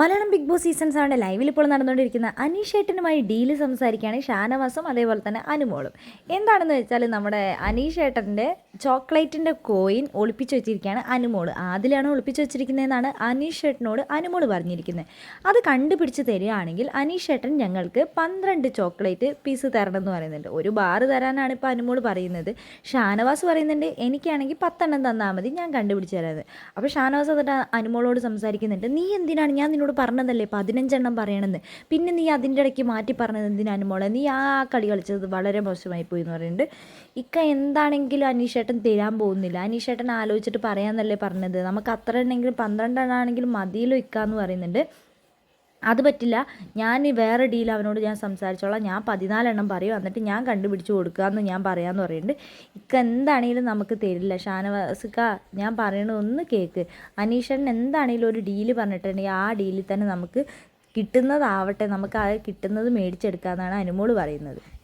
Malayalam big boss seasons ആണ് ലൈവിൽ ഇപ്പോൾ നടന്നുകൊണ്ടിരിക്കുന്ന അനീഷേട്ടനുമായി ഡീൽ സംസാരിക്കുകയാണ് ഷാനവാസും അതേപോലെ തന്നെ അനുമോളും. എന്താണെന്ന് വെച്ചാൽ നമ്മുടെ അനീഷേട്ടന്റെ ചോക്ലേറ്റിന്റെ കോയിൻ ഒളിപ്പിച്ചു വെച്ചിരിക്കുകയാണ് അനുമോൾ ആദിലാണ് ഒളിപ്പിച്ച് വെച്ചിരിക്കുന്നതെന്നാണ് അനീഷേട്ടനോട് അനുമോൾ പറഞ്ഞിരിക്കുന്നത്. അത് കണ്ടുപിടിച്ച് തരികയാണെങ്കിൽ അനീഷേട്ടൻ ഞങ്ങൾക്ക് പന്ത്രണ്ട് ചോക്ലേറ്റ് പീസ് തരണം എന്ന് പറയുന്നുണ്ട്. ഒരു ബാറ് തരാനാണ് ഇപ്പോൾ അനുമോൾ പറയുന്നത്. ഷാനവാസ് പറയുന്നുണ്ട് എനിക്കാണെങ്കിൽ പത്തെണ്ണം തന്നാൽ മതി ഞാൻ കണ്ടുപിടിച്ച് തരാത് അപ്പോൾ ഷാനവാസ് എന്നിട്ട് അനുമോളോട് സംസാരിക്കുന്നുണ്ട് നീ എന്തിനാണ്? ഞാൻ നിന്നോട് പറഞ്ഞതല്ലേ? പതിനഞ്ചെണ്ണം പറയണമെന്ന് പിന്നെ നീ അതിന്റെ ഇടയ്ക്ക് മാറ്റി പറഞ്ഞത് എന്തിനാണ് മോളെ? നീ ആ കളി കളിച്ചത് വളരെ മോശമായി പോയി എന്ന് പറയുന്നുണ്ട്. ഇക്ക എന്താണെങ്കിലും അനീഷേട്ടൻ തരാൻ പോകുന്നില്ല. അനീഷേട്ടൻ ആലോചിച്ചിട്ട് പറയാമെന്നല്ലേ പറഞ്ഞത്. നമുക്ക് അത്ര എണ്ണെങ്കിലും പന്ത്രണ്ടെണ്ണാണെങ്കിലും മതിയിലും ഇക്ക എന്ന് പറയുന്നുണ്ട്. അത് പറ്റില്ല. ഞാൻ വേറെ ഡീൽ അവനോട് ഞാൻ സംസാരിച്ചോളാം. ഞാൻ പതിനാലെണ്ണം പറയും. എന്നിട്ട് ഞാൻ കണ്ടുപിടിച്ച് കൊടുക്കാമെന്ന് ഞാൻ പറയാമെന്ന് പറയുന്നുണ്ട് ഇക്ക എന്താണെങ്കിലും നമുക്ക് തരില്ല. ഷാനവാസിക്ക ഞാൻ പറയണതൊന്ന് കേക്ക്. അനീഷൻ എന്താണെങ്കിലും ഒരു ഡീൽ പറഞ്ഞിട്ടുണ്ടെങ്കിൽ ആ ഡീലിൽ തന്നെ നമുക്ക് കിട്ടുന്നതാവട്ടെ. നമുക്ക് ആ കിട്ടുന്നത് മേടിച്ചെടുക്കാമെന്നാണ് അനുമോൾ പറയുന്നത്.